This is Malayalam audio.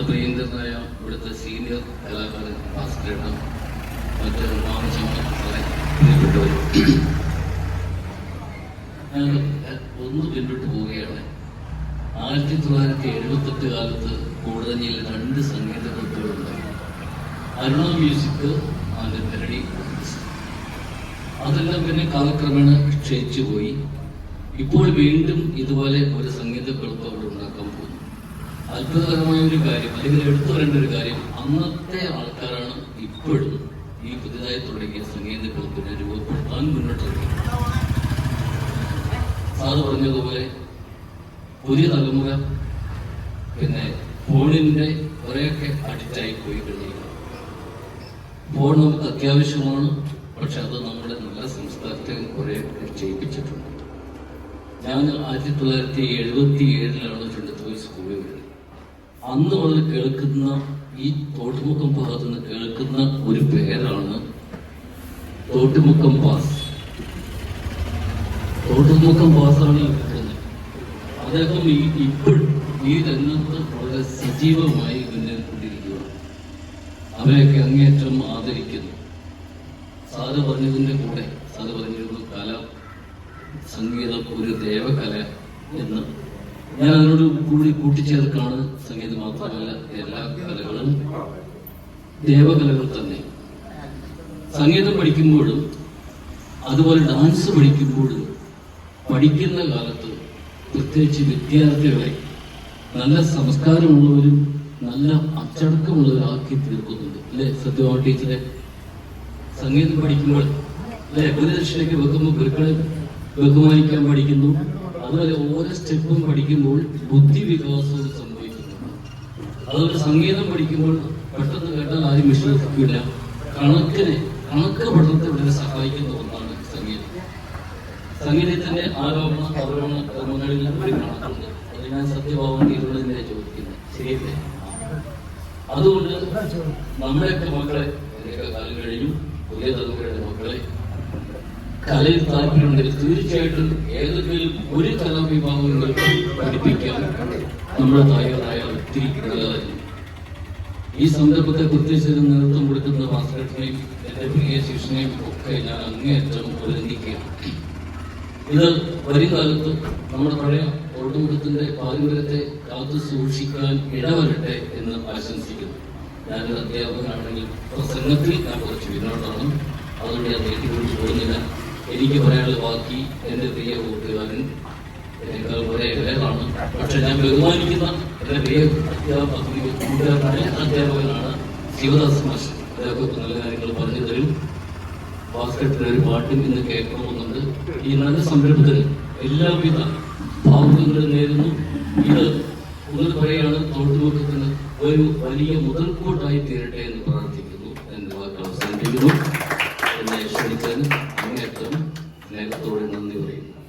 നമ്മുടെ പ്രിയങ്കരനായ ഇവിടുത്തെ സീനിയർ കലാകാരൻ ഭാസ്കരേട്ടൻ മറ്റ് ഞാൻ ഒന്ന് പിന്നിട്ട് പോവുകയാണ്. ആയിരത്തി തൊള്ളായിരത്തി എഴുപത്തെട്ട് കാലത്ത് കൂടുതലിൽ രണ്ട് സംഗീത ഗ്രൂപ്പുകളുണ്ടായി അരുണ മ്യൂസിക് ആൻഡ് മെലഡി അതെല്ലാം പിന്നെ കാലക്രമേണ ക്ഷയിച്ചു പോയി ഇപ്പോൾ വീണ്ടും ഇതുപോലെ ഒരു സംഗീത ഗ്രൂപ്പ് അവിടെ ഉണ്ടാക്കാൻ പോകുന്നു. അത്ഭുതകരമായ ഒരു കാര്യം അല്ലെങ്കിൽ എടുത്തു പറയേണ്ട ഒരു കാര്യം അന്നത്തെ ആൾക്കാരാണ് ഇപ്പോഴും ഈ പുതിയതായി തുടങ്ങിയ സംഗീത ഗ്രൂപ്പിനെ രൂപപ്പെടുത്താൻ മുന്നോട്ട് സാറ് പറഞ്ഞതുപോലെ പുതിയ തലമുറ പിന്നെ ഫോണിന്റെ കുറെയൊക്കെ അഡിക്റ്റായി പോയി കഴിഞ്ഞിരിക്കുന്നു. ഫോൺ നമുക്ക് അത്യാവശ്യമാണ് പക്ഷെ അത് നമ്മുടെ നല്ല സംസ്കാരത്തെ കുറെയൊക്കെ ചെയ്യിപ്പിച്ചിട്ടുണ്ട് ഞാൻ ആയിരത്തി തൊള്ളായിരത്തി എഴുപത്തി ഏഴിലാണ് അന്ന് മുതൽ കേൾക്കുന്ന ഈ തോട്ടുമുക്കം ഭാഗത്ത് നിന്ന് കേൾക്കുന്ന ഒരു പേരാണ് തോട്ടുമുക്കം പാസ്. തോട്ടുമുക്കം പാസാണ് കേൾക്കുന്നത് അദ്ദേഹം ഈ ഇപ്പോൾ ഈ രംഗത്ത് വളരെ സജീവമായി മുന്നേറിക്കൊണ്ടിരിക്കുകയാണ്. അവരെയൊക്കെ അങ്ങേയറ്റം ആദരിക്കുന്നു. സാറ് പറഞ്ഞതിന്റെ കൂടെ സാറ് പറഞ്ഞിരുന്നു കല സംഗീതം ഒരു ദേവകല എന്ന് ഞാൻ അതിനോട് കൂടി കൂട്ടിച്ചേർക്കാണ് സംഗീതം മാത്രമല്ല എല്ലാ കലകളും. ദേവകലകൾ തന്നെ. സംഗീതം പഠിക്കുമ്പോഴും അതുപോലെ ഡാൻസ് പഠിക്കുമ്പോഴും പഠിക്കുന്ന കാലത്ത് പ്രത്യേകിച്ച് വിദ്യാർത്ഥികളെ നല്ല സംസ്കാരമുള്ളവരും നല്ല അച്ചടക്കമുള്ളവരാക്കി തീർക്കുന്നുണ്ട്. അല്ലെ സത്യഭാമ ടീച്ചറെ? സംഗീതം പഠിക്കുമ്പോൾ അല്ലെ ഗുരുദക്ഷിണയ്ക്ക് വെക്കുമ്പോൾ ഗുരുക്കളെ ബഹുമാനിക്കാൻ പഠിക്കുന്നു. അതുപോലെ ഓരോ സ്റ്റെപ്പും പഠിക്കുമ്പോൾ ബുദ്ധി വികാസവും സംഭവിക്കുന്നു. അതുപോലെ സംഗീതം പഠിക്കുമ്പോൾ പെട്ടെന്ന് കേട്ടാൽ ആരും വിശ്വസിക്കില്ല. കണക്കിനെ കണക്ക് പഠനത്തെ വളരെ സഹായിക്കുന്ന ഒന്നാണ് സംഗീതം. സംഗീതത്തിന്റെ ആരോപണ അവരോപണ ക്രമങ്ങളിൽ ഒരു കണക്കുണ്ട്. അത് ഞാൻ സത്യഭാവം ഇരുന്നതിനെ ചോദിക്കുന്നത് ശരിയല്ലേ? അതുകൊണ്ട് നമ്മുടെയൊക്കെ മക്കളെ കാലം കഴിഞ്ഞു. പുതിയ തലമുറയുടെ മക്കളെ കലയിൽ താല്പര്യമുണ്ടെങ്കിൽ തീർച്ചയായിട്ടും ഏതെങ്കിലും ഒരു കലാവിഭാഗങ്ങൾ പഠിപ്പിക്കാൻ നമ്മുടെ തയ്യാറായ ഒത്തിരി നല്ലതായിരുന്നു ഈ സന്ദർഭത്തെ പ്രത്യേകിച്ച് നേതൃത്വം കൊടുക്കുന്ന ഭാസ്കരനെയും പ്രിയ ശിഷ്യനെയും ഒക്കെ ഞാൻ അങ്ങേയറ്റം അഭിനന്ദിക്കുകയാണ്. ഇത് വരും കാലത്ത് നമ്മുടെ പഴയ ഓട്ടുമുഖത്തിന്റെ പാരമ്പര്യത്തെ കാത്തു സൂക്ഷിക്കാൻ ഇടവരട്ടെ എന്ന് ആശംസിക്കുന്നു. ഞാനൊരു അധ്യാപകനാണെങ്കിൽ പ്രസംഗത്തിൽ ഞാൻ കുറച്ച് പിന്നോട്ടാണ് അതുകൊണ്ട് ഞാൻ നീട്ടിക്കുറിച്ച് പോകുന്നില്ല. എനിക്ക് പറയാനുള്ള ബാക്കി എന്റെ പ്രിയ കൂട്ടുകാരൻ എന്നേക്കാൾ വളരെ വേറാണ് പക്ഷെ ഞാൻ ബഹുമാനിക്കുന്ന എന്റെ പ്രിയ കൂട്ടുകാരനായ അധ്യാപകനാണ് ശിവദാസ് മാഷ്. അദ്ദേഹം നല്ല കാര്യങ്ങൾ പറഞ്ഞു തരും. ഭാസ്കരത്തിന് ഒരു പാട്ടും ഇന്ന് കേൾക്കണമെന്നുണ്ട്. ഈ നല്ല സംരംഭത്തിന് എല്ലാവിധ ഭാവുകങ്ങളും നേരുന്നു. ഇത് ഒന്ന് പറയുകയാണ് തൊഴിൽമുഖത്തിന് ഒരു വലിയ മുതൽക്കൂട്ടായി തീരട്ടെ എന്ന് പ്രാർത്ഥിക്കുന്നു. എന്റെ വാക്ക് അവസാനിപ്പിക്കുന്നു. എന്നെ ക്ഷണിച്ചതിന് അങ്ങേറ്റം നേരത്തോടെ നന്ദി പറയുന്നു.